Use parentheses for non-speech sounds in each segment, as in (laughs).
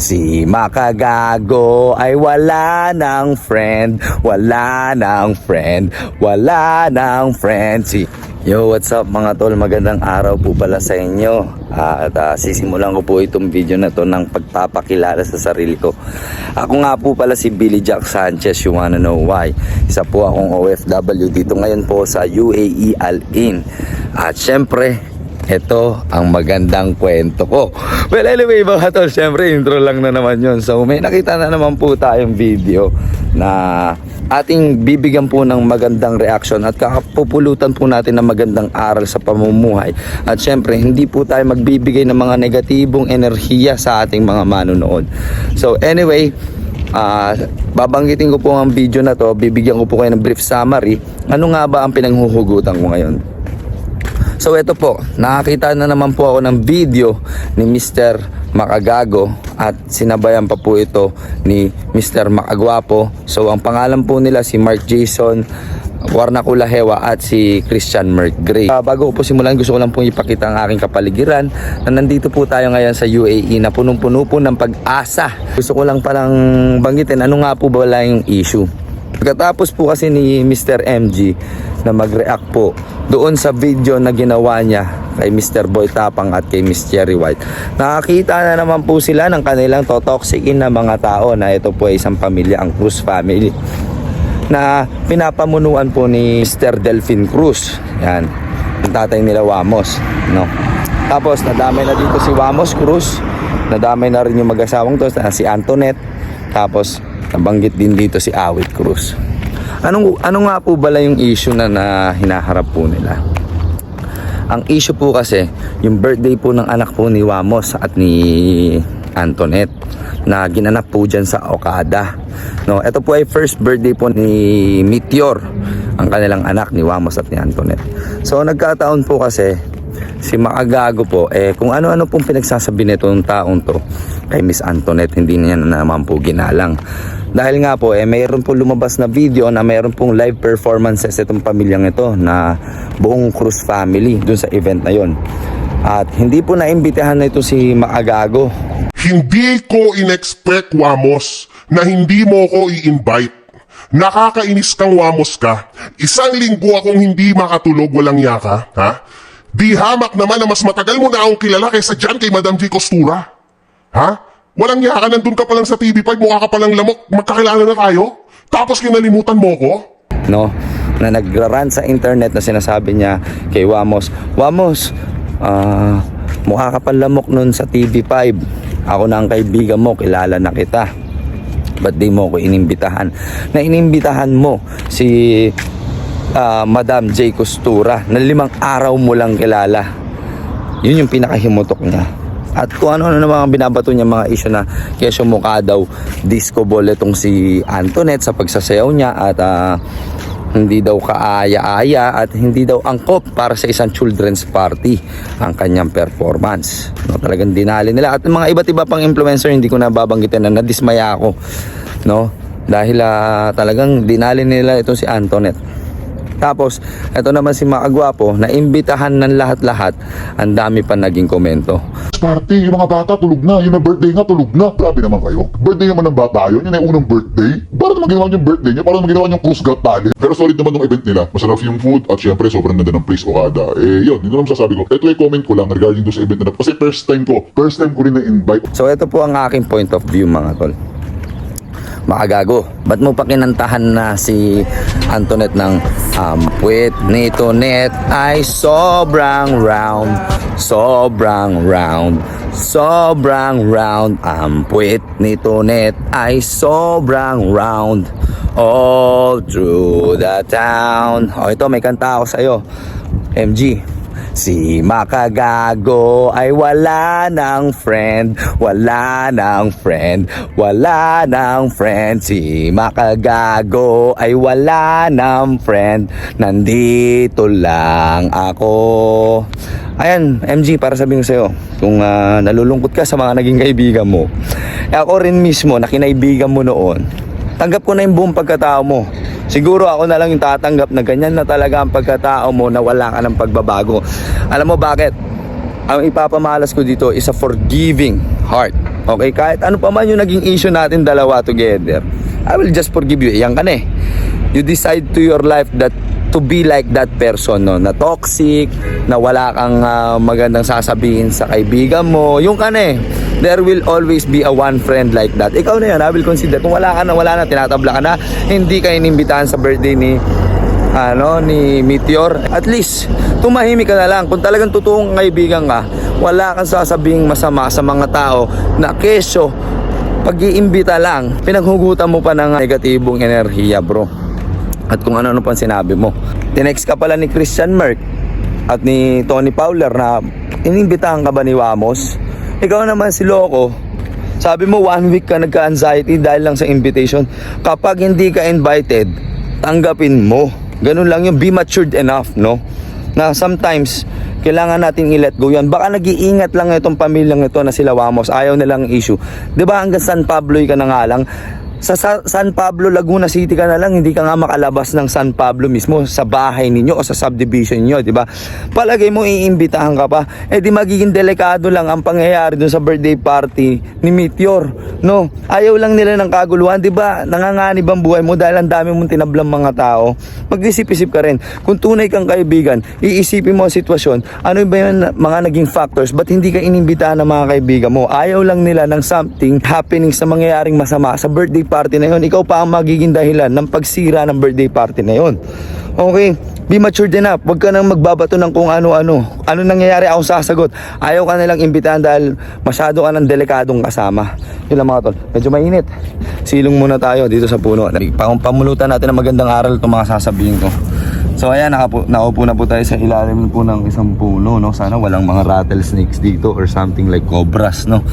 Si Makagago ay wala ng friend, wala ng friend, wala ng friend. Si Yo, what's up mga tol? Magandang araw po pala sa inyo. At ah, sisimulan ko po itong video na to ng pagpapakilala sa sarili ko. Ako nga po pala si Billy Jack Sanchez, you wanna know why. Isa po akong OFW dito ngayon po sa UAE Al In. At syempre, ito ang magandang kwento ko. Well, anyway mga tol, syempre intro lang na naman yon So may nakita na naman po tayong video na ating bibigyan po ng magandang reaction at kakapupulutan po natin ng magandang aral sa pamumuhay. At syempre, hindi po tayo magbibigay ng mga negatibong enerhiya sa ating mga manonood. So anyway, Ah, babanggitin ko po ang video na to, bibigyan ko po kayo ng brief summary. Ano nga ba ang pinanghuhugutan ko ngayon? So ito po, nakakita na naman po ako ng video ni Mr. Makagago at sinabayan pa po ito ni Mr. Makagwapo. So ang pangalan po nila si Mark Jason Warnakula Hewa at si Christian Merck Gray. Ah, bago po simulan, gusto ko lang pong ipakita ang aking kapaligiran na nandito po tayo ngayon sa UAE na punong-puno po ng pag-asa. Gusto ko lang palang banggitin ano nga po ba yung issue. Pagkatapos po kasi ni Mr. MG na mag-react po doon sa video na ginawa niya kay Mr. Boy Tapang at kay Miss Cherry White. Nakakita na naman po sila ng kanilang totoxikin na mga tao na ito po ay isang pamilya, ang Cruz family na pinapamunuan po ni Mr. Delphine Cruz. Yan. Ang tatay nila Wamos, no. Tapos nadamay na dito si Wamos Cruz. Nadamay na rin yung mag-asawang to si Antoinette. Tapos nabanggit din dito si Awit Cruz. Anong ano nga po bala yung issue na, na hinaharap po nila? Ang issue po kasi, yung birthday po ng anak po ni Wamos at ni Antoinette na ginanap po dyan sa Okada. No, ito po ay first birthday po ni Meteor, ang kanilang anak ni Wamos at ni Antoinette. So nagkataon po kasi si Maagago po, eh kung ano-ano pong pinagsasabi nito ng taong to kay Miss Antoinette, hindi niya na naman po ginalang. Dahil nga po, eh, mayroon po lumabas na video na mayroon pong live performances itong pamilyang ito na buong Cruz family dun sa event na yon. At hindi po naimbitahan na ito si Maagago. Hindi ko in-expect, Wamos, na hindi mo ko i-invite. Nakakainis kang Wamos ka. Isang linggo akong hindi makatulog, walang yaka, ha? Di hamak naman na mas matagal mo na akong kilala kaysa dyan kay Madam G. Costura. Ha? Walang yaka, nandun ka pa lang sa TV5, mukha ka pa lang lamok, magkakilala na tayo? Tapos kinalimutan mo ko? no na nagra-run sa internet na sinasabi niya kay Wamos Wamos ah mukha ka pa lamok nun sa TV5 ako na ang kaibigan mo kilala na kita ba't di mo ko inimbitahan na inimbitahan mo si ah, Madam J. Costura na limang araw mo lang kilala yun yung pinakahimutok niya at kung ano-ano na mga binabato niya mga issue na kesyo mukha daw disco ball itong si Antoinette sa pagsasayaw niya at ah, hindi daw kaaya-aya at hindi daw angkop para sa isang children's party ang kanyang performance. No, talagang dinali nila at mga iba't iba pang influencer hindi ko na babanggitin na nadismaya ako. No? Dahil ah, talagang dinali nila ito si Antoinette. Tapos, ito naman si Maagwapo na imbitahan ng lahat-lahat. Ang dami pa naging komento. Party, yung mga bata tulog na. Yung na birthday nga tulog na. Grabe naman kayo. Birthday naman ng bata yun. Yun ay unang birthday. Para naman ginawa yung birthday niya. Para naman ginawa yung Cruz Got Talent. Pero solid naman ng event nila. Masarap yung food. At syempre, sobrang ganda ng place Okada. Eh, yun. Yun naman sasabi ko. Ito ay comment ko lang regarding doon sa event na Kasi first time ko. First time ko rin na-invite. So ito po ang aking point of view mga tol. Makagago, ba't mo pa kinantahan na si Antoinette ng um, puwet nito net ay sobrang round, sobrang round, sobrang round. Ang puwet nito net ay sobrang round all through the town. O ito, may kanta ako sa'yo. MG, Si Makagago ay wala ng friend, wala ng friend, wala ng friend. Si Makagago ay wala ng friend, nandito lang ako. Ayan, MG, para sabihin ko sa'yo, kung ah, nalulungkot ka sa mga naging kaibigan mo, eh, ako rin mismo na kinaibigan mo noon, tanggap ko na yung buong pagkatao mo. Siguro ako na lang yung tatanggap na ganyan na talaga ang pagkatao mo na wala ka ng pagbabago. Alam mo bakit? Ang ipapamalas ko dito is a forgiving heart. Okay, kahit ano pa man yung naging issue natin dalawa together, I will just forgive you. Yan ka na eh. You decide to your life that to be like that person no na toxic na wala kang ah, magandang sasabihin sa kaibigan mo yung ka na eh there will always be a one friend like that. Ikaw na yan I will consider. Kung wala ka na wala na tinatabla ka na hindi ka inimbitahan sa birthday ni ano ni Meteor. At least tumahimik ka na lang. Kung talagang totoong kaibigan ka wala kang sasabing masama sa mga tao na kesyo pag-iimbita lang pinaghugutan mo pa ng negatibong enerhiya bro. At kung ano-ano pang sinabi mo. Tinext ka pala ni Christian Merck at ni Tony Fowler na inimbitahan ka ba ni Wamos ikaw naman si Loco sabi mo one week ka nagka-anxiety dahil lang sa invitation kapag hindi ka invited tanggapin mo ganun lang yung be matured enough no na sometimes kailangan natin i-let go yan. Baka nag-iingat lang itong pamilyang ito na sila Wamos. Ayaw nilang issue. ba hanggang San Pablo ka na nga lang. Sa Sa- San Pablo, Laguna City ka na lang, hindi ka nga makalabas ng San Pablo mismo sa bahay ninyo o sa subdivision niyo, 'di ba? Palagay mo iimbitahan ka pa, eh di magiging delikado lang ang pangyayari dun sa birthday party ni Meteor, no? Ayaw lang nila ng kaguluhan, 'di ba? Nanganganib ang buhay mo dahil ang dami mong tinablang mga tao. Mag-isip-isip ka rin. Kung tunay kang kaibigan, iisipin mo ang sitwasyon, ano ba yung mga naging factors, ba't hindi ka inimbitahan ng mga kaibigan mo? Ayaw lang nila ng something happening sa mangyayaring masama sa birthday party na yun. Ikaw pa ang magiging dahilan ng pagsira ng birthday party na yun. Okay, be matured enough. Huwag ka nang magbabato ng kung ano-ano. Ano nangyayari ako sasagot. Ayaw ka nilang imbitahan dahil masyado ka ng delikadong kasama. Yun lang mga tol. Medyo mainit. Silong muna tayo dito sa puno. Pam- Pamulutan natin ng magandang aral itong mga sasabihin ko. So ayan, nakapu, naupo na po tayo sa ilalim po ng isang puno, no? Sana walang mga rattlesnakes dito or something like cobras, no?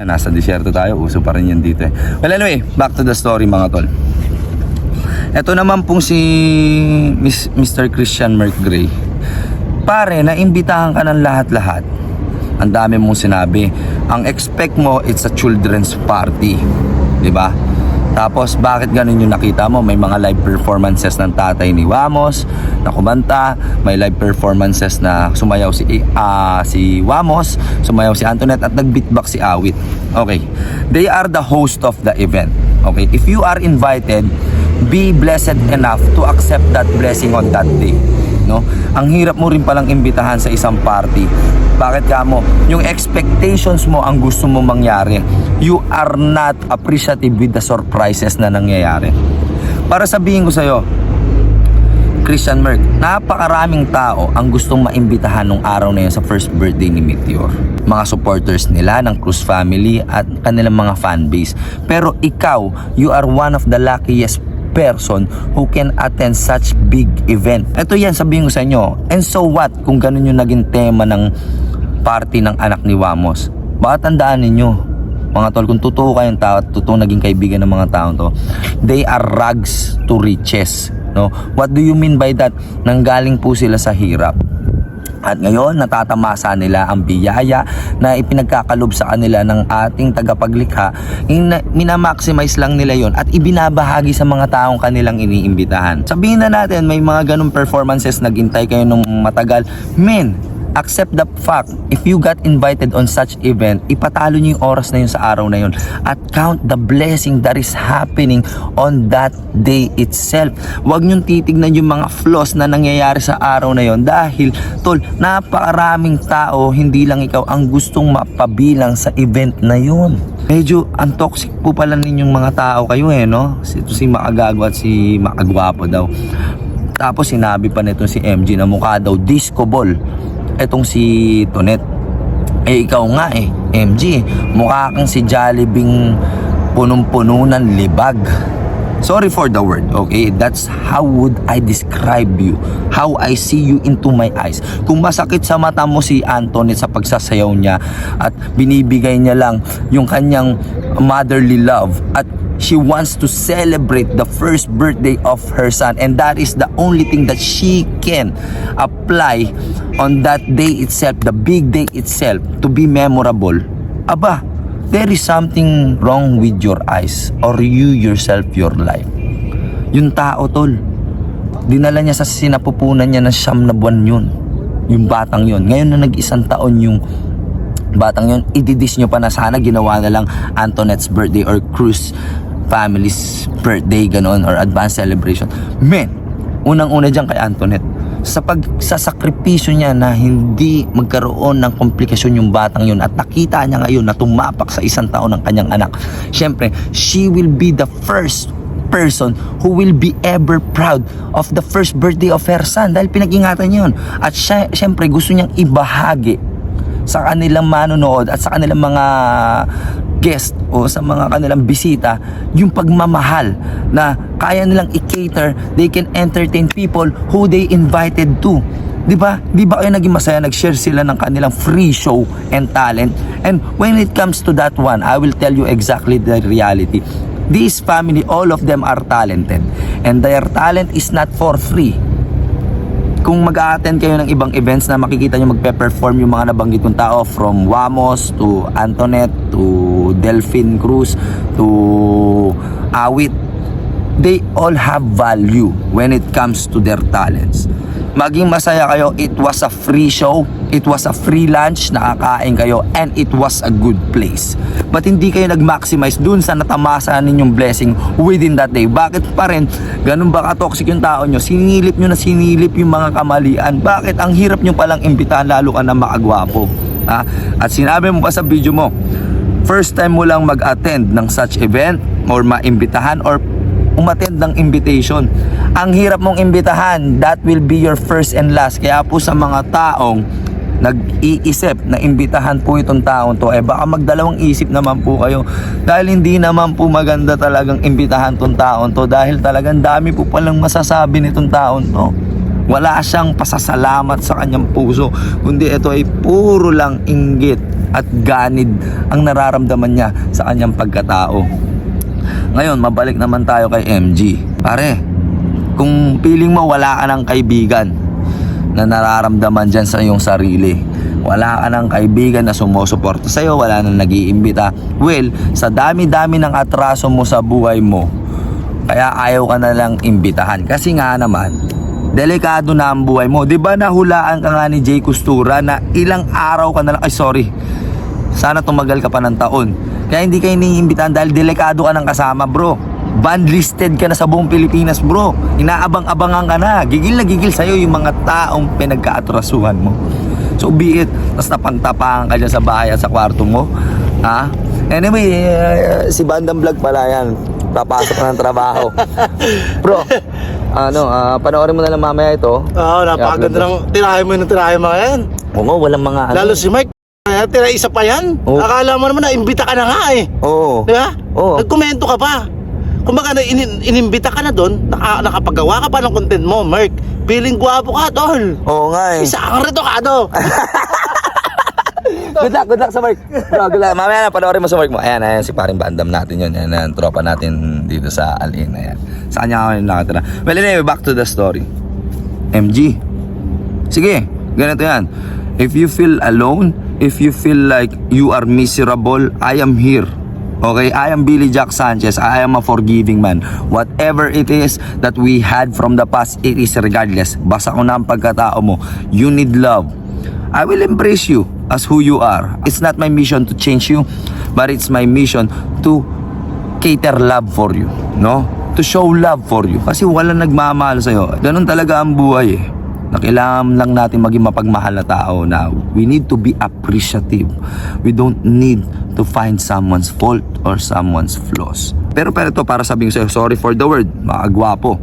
Ayan, nasa disyerto tayo, uso pa rin yan dito eh. Well anyway, back to the story mga tol. Ito naman pong si Miss, Mr. Christian Merckgray. Pare, naimbitahan ka ng lahat-lahat. Ang dami mong sinabi. Ang expect mo, it's a children's party. ba? Tapos, bakit ganun yung nakita mo? May mga live performances ng tatay ni Wamos na kumanta. May live performances na sumayaw si, ah, si Wamos, sumayaw si Antoinette at nag-beatbox si Awit. Okay. They are the host of the event. Okay. If you are invited, be blessed enough to accept that blessing on that day no? Ang hirap mo rin palang imbitahan sa isang party. Bakit ka mo? Yung expectations mo ang gusto mo mangyari. You are not appreciative with the surprises na nangyayari. Para sabihin ko sa'yo, Christian Merck, napakaraming tao ang gustong maimbitahan nung araw na yun sa first birthday ni Meteor. Mga supporters nila ng Cruz family at kanilang mga fanbase. Pero ikaw, you are one of the luckiest person who can attend such big event. Ito yan, sabihin ko sa inyo. And so what kung ganun yung naging tema ng party ng anak ni Wamos? Baka tandaan ninyo, mga tol, kung totoo kayong tao at totoo naging kaibigan ng mga tao to, they are rags to riches. No? What do you mean by that? Nanggaling po sila sa hirap. At ngayon, natatamasa nila ang biyaya na ipinagkakalob sa kanila ng ating tagapaglikha. Ina- Minamaximize lang nila yon at ibinabahagi sa mga taong kanilang iniimbitahan. Sabihin na natin, may mga ganong performances, naghintay kayo nung matagal. Men, accept the fact if you got invited on such event ipatalo niyo yung oras na yun sa araw na yun. At count the blessing that is happening on that day itself. Huwag niyong titignan yung mga flaws na nangyayari sa araw na yun. Dahil tol napakaraming tao hindi lang ikaw ang gustong mapabilang sa event na yun. Medyo ang toxic po pala ninyong mga tao kayo eh no? Si, si Makagago at si Makagwapo daw. Tapos sinabi pa nito si MG na mukha daw disco ball etong si Tonet. Eh ikaw nga eh, MG, mukha kang si Jollibee punong-puno ng libag. Sorry for the word, okay? That's how would I describe you. How I see you into my eyes. Kung masakit sa mata mo si Antoinette sa pagsasayaw niya at binibigay niya lang yung kanyang motherly love at she wants to celebrate the first birthday of her son and that is the only thing that she can apply on that day itself, the big day itself to be memorable. Aba, there is something wrong with your eyes or you yourself, your life. Yung tao, tol, dinala niya sa sinapupunan niya ng siyam na buwan yun. Yung batang yun. Ngayon na nag-isang taon yung batang yun, ididis nyo pa na sana ginawa na lang Antoinette's birthday or Cruz family's birthday, ganon, or advanced celebration. Men, unang-una dyan kay Antoinette, sa pagsasakripisyo niya na hindi magkaroon ng komplikasyon yung batang yun at nakita niya ngayon na tumapak sa isang taon ng kanyang anak. Siyempre, she will be the first person who will be ever proud of the first birthday of her son dahil pinag-ingatan niya yun. At siya, siyempre, gusto niyang ibahagi sa kanilang manonood at sa kanilang mga guest o sa mga kanilang bisita yung pagmamahal na kaya nilang i-cater they can entertain people who they invited to Di ba? Di ba kayo naging masaya? Nag-share sila ng kanilang free show and talent. And when it comes to that one, I will tell you exactly the reality. This family, all of them are talented. And their talent is not for free kung mag attend kayo ng ibang events na makikita nyo magpe-perform yung mga nabanggit kong tao from Wamos to Antoinette to Delphine Cruz to Awit. They all have value when it comes to their talents. Maging masaya kayo it was a free show it was a free lunch nakakain kayo and it was a good place. But hindi kayo nag-maximize dun sa natamasa ninyong blessing within that day. Bakit pa rin? Ganun ba ka-toxic yung tao nyo? Sinilip nyo na sinilip yung mga kamalian. Bakit? Ang hirap nyo palang imbitahan lalo ka na makagwapo ha? at sinabi mo pa sa video mo first time mo lang mag-attend ng such event or maimbitahan or umattend ng invitation. Ang hirap mong imbitahan, that will be your first and last. Kaya po sa mga taong nag-iisip na imbitahan po itong taong to, eh baka magdalawang isip naman po kayo. Dahil hindi naman po maganda talagang imbitahan tong taong to dahil talagang dami po palang masasabi nitong taong to. Wala siyang pasasalamat sa kanyang puso, kundi ito ay puro lang inggit at ganid ang nararamdaman niya sa kanyang pagkatao. Ngayon, mabalik naman tayo kay MG. Pare, kung feeling mo wala ka ng kaibigan na nararamdaman dyan sa iyong sarili, wala ka ng kaibigan na sumusuporta sa'yo, wala nang nag-iimbita, well, sa dami-dami ng atraso mo sa buhay mo, kaya ayaw ka na lang imbitahan. Kasi nga naman, delikado na ang buhay mo. 'Di ba nahulaan ka nga ni Jay Costura na ilang araw ka na lang, ay sorry, sana tumagal ka pa ng taon. Kaya hindi ka iniimbitahan dahil delikado ka ng kasama, bro. Bandlisted ka na sa buong Pilipinas, bro. Inaabang-abangan ka na. Gigil na gigil sa'yo yung mga taong pinagkaatrasuhan mo. So be it. Tapos napangtapangan ka dyan sa bahay at sa kwarto mo. Ha? Anyway, eh, si Bandang Vlog pala yan. Papasok na ng trabaho. (laughs) bro, ano, ah, panoorin mo na lang mamaya ito. Oo, napakaganda ng tirahe mo yung tirahe mo yan. Oo, walang mga ano. Lalo si Mike, eh, tira isa pa yan. Oo. Akala mo naman na imbita ka na nga eh. Oo. Di ba? Oo. Nagkomento ka pa. Kumbaga, na in, inimbita ka na doon, naka, nakapagawa ka pa ng content mo, Merk. Feeling gwapo ka, tol. Oo nga eh. Isa kang retokado. (laughs) Good luck, good luck sa work. Bro, good luck. Mamaya na, panoorin mo sa work mo. Ayan, ayan, si paring bandam natin yun. Ayan, ayan, tropa natin dito sa Alin. Ayan. Sa kanya ako yung nakatira. Well, anyway, back to the story. MG. Sige, ganito yan. If you feel alone, if you feel like you are miserable, I am here. Okay, I am Billy Jack Sanchez. I am a forgiving man. Whatever it is that we had from the past, it is regardless. Basta ko na ang pagkatao mo. You need love. I will embrace you as who you are. It's not my mission to change you, but it's my mission to cater love for you, no? To show love for you. Kasi wala nagmamahal sa'yo. Ganun talaga ang buhay eh. Na kailangan lang natin maging mapagmahal na tao na we need to be appreciative. We don't need to find someone's fault or someone's flaws. Pero pero to para sabihin sa'yo, sorry for the word, makagwapo.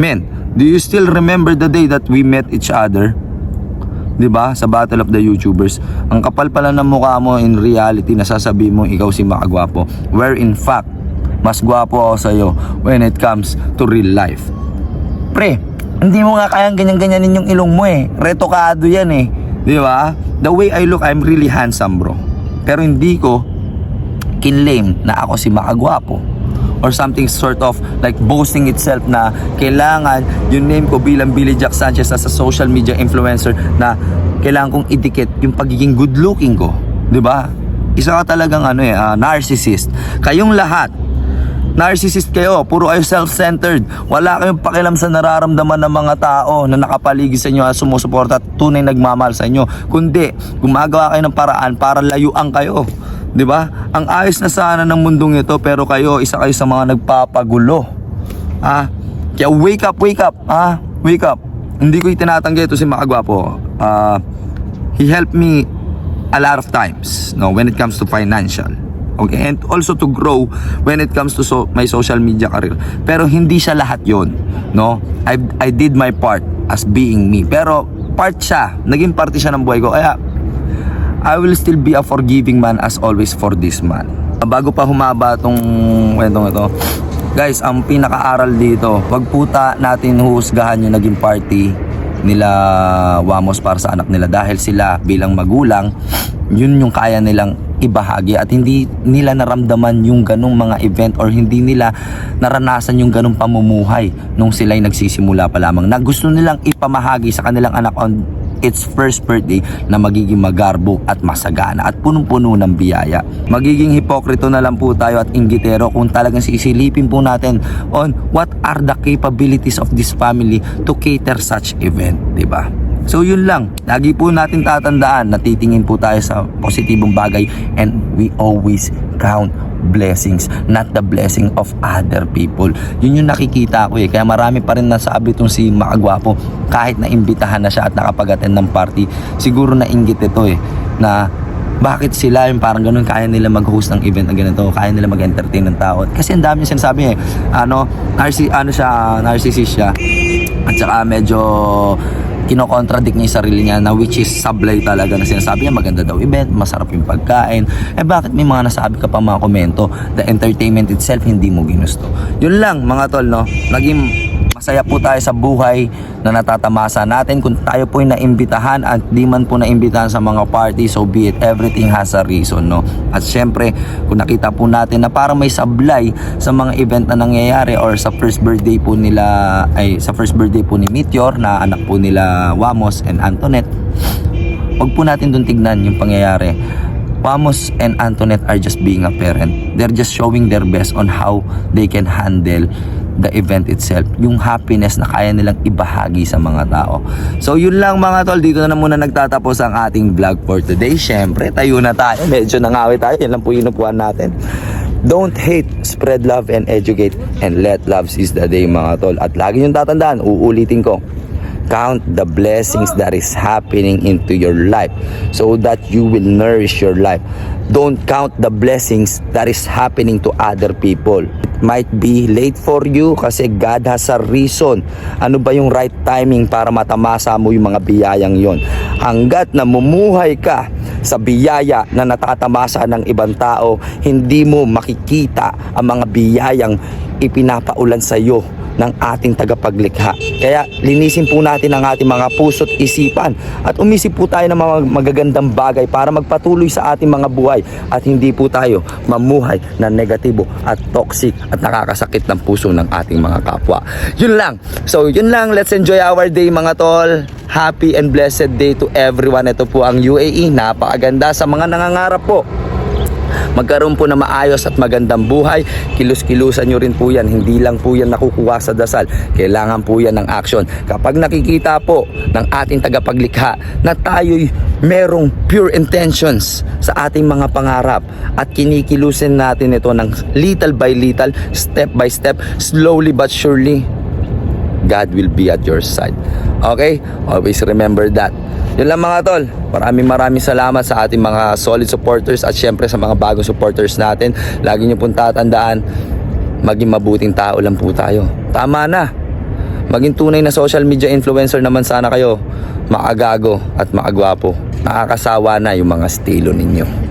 Men, do you still remember the day that we met each other? 'Di ba? Sa Battle of the YouTubers. Ang kapal pala ng mukha mo in reality nasasabi mo ikaw si makagwapo. Where in fact, mas gwapo ako sa iyo when it comes to real life. Pre, hindi mo nga kayang ganyan-ganyanin yung ilong mo eh. Retokado yan eh. 'Di ba? The way I look, I'm really handsome, bro. Pero hindi ko kinlame na ako si makagwapo or something sort of like boasting itself na kailangan yung name ko bilang Billy Jack Sanchez as a social media influencer na kailangan kong idikit yung pagiging good looking ko. ba? Isa ka talagang ano eh, ah, narcissist. Kayong lahat narcissist kayo, puro kayo self-centered. Wala kayong pakialam sa nararamdaman ng mga tao na nakapaligid sa inyo at sumusuporta at tunay nagmamahal sa inyo. Kundi, gumagawa kayo ng paraan para layuan kayo. 'Di ba? Ang ayos na sana ng mundong ito pero kayo isa kayo sa mga nagpapagulo. Ah, kaya wake up, wake up, ah, wake up. Hindi ko itinatanggi ito si Makagwapo. Ah, he helped me a lot of times, no, when it comes to financial. Okay, and also to grow when it comes to so, my social media career. Pero hindi siya lahat 'yon, no? I I did my part as being me. Pero part siya, naging parte siya ng buhay ko. Kaya I will still be a forgiving man as always for this man. Bago pa humaba tong kwentong ito, guys, ang pinakaaral dito, wag puta natin huhusgahan yung naging party nila Wamos para sa anak nila dahil sila bilang magulang, yun yung kaya nilang ibahagi at hindi nila naramdaman yung ganong mga event or hindi nila naranasan yung ganong pamumuhay nung sila'y nagsisimula pa lamang na gusto nilang ipamahagi sa kanilang anak on its first birthday na magiging magarbo at masagana at punong-puno ng biyaya. Magiging hipokrito na lang po tayo at inggitero kung talagang sisilipin po natin on what are the capabilities of this family to cater such event, di ba? So yun lang, lagi po natin tatandaan na titingin po tayo sa positibong bagay and we always count blessings, not the blessing of other people. Yun yung nakikita ko eh. Kaya marami pa rin nasabi itong si Makagwapo kahit na imbitahan na siya at nakapag-attend ng party. Siguro na inggit ito eh na bakit sila yung parang ganun kaya nila mag-host ng event na ganito kaya nila mag-entertain ng tao kasi ang dami sinasabi eh ano narci ano siya narcissist siya at saka medyo kinokontradict niya yung sarili niya na which is sablay talaga na sinasabi niya maganda daw event, masarap yung pagkain. Eh bakit may mga nasabi ka pa mga komento the entertainment itself hindi mo ginusto. Yun lang mga tol no. Naging masaya po tayo sa buhay na natatamasa natin kung tayo po ay naimbitahan at di man po naimbitahan sa mga party so be it everything has a reason no at syempre kung nakita po natin na parang may sablay sa mga event na nangyayari or sa first birthday po nila ay sa first birthday po ni Meteor na anak po nila Wamos and Antoinette wag po natin doon tignan yung pangyayari Wamos and Antoinette are just being a parent. They're just showing their best on how they can handle the event itself. Yung happiness na kaya nilang ibahagi sa mga tao. So yun lang mga tol, dito na muna nagtatapos ang ating vlog for today. Siyempre, tayo na tayo. (laughs) Medyo nangawi tayo. Yan lang po inupuan natin. Don't hate, spread love and educate and let love seize the day mga tol. At lagi yung tatandaan, uulitin ko, count the blessings that is happening into your life so that you will nourish your life. Don't count the blessings that is happening to other people. It might be late for you kasi God has a reason. Ano ba yung right timing para matamasa mo yung mga biyayang yon hanggat namumuhay ka sa biyaya na natatamasa ng ibang tao hindi mo makikita ang mga biyayang ipinapaulan sa iyo ng ating tagapaglikha. Kaya linisin po natin ang ating mga puso't isipan at umisip po tayo ng mga magagandang bagay para magpatuloy sa ating mga buhay at hindi po tayo mamuhay na negatibo at toxic at nakakasakit ng puso ng ating mga kapwa. Yun lang. So yun lang. Let's enjoy our day mga tol. Happy and blessed day to everyone. Ito po ang UAE. Napakaganda sa mga nangangarap po magkaroon po na maayos at magandang buhay. Kilus-kilusan nyo rin po yan. Hindi lang po yan nakukuha sa dasal. Kailangan po yan ng action. Kapag nakikita po ng ating tagapaglikha na tayo'y merong pure intentions sa ating mga pangarap at kinikilusin natin ito ng little by little, step by step, slowly but surely, God will be at your side. Okay? Always remember that. Yun lang mga tol. Maraming maraming salamat sa ating mga solid supporters at syempre sa mga bagong supporters natin. Lagi nyo pong tatandaan, maging mabuting tao lang po tayo. Tama na. Maging tunay na social media influencer naman sana kayo. Makagago at makagwapo. Nakakasawa na yung mga estilo ninyo.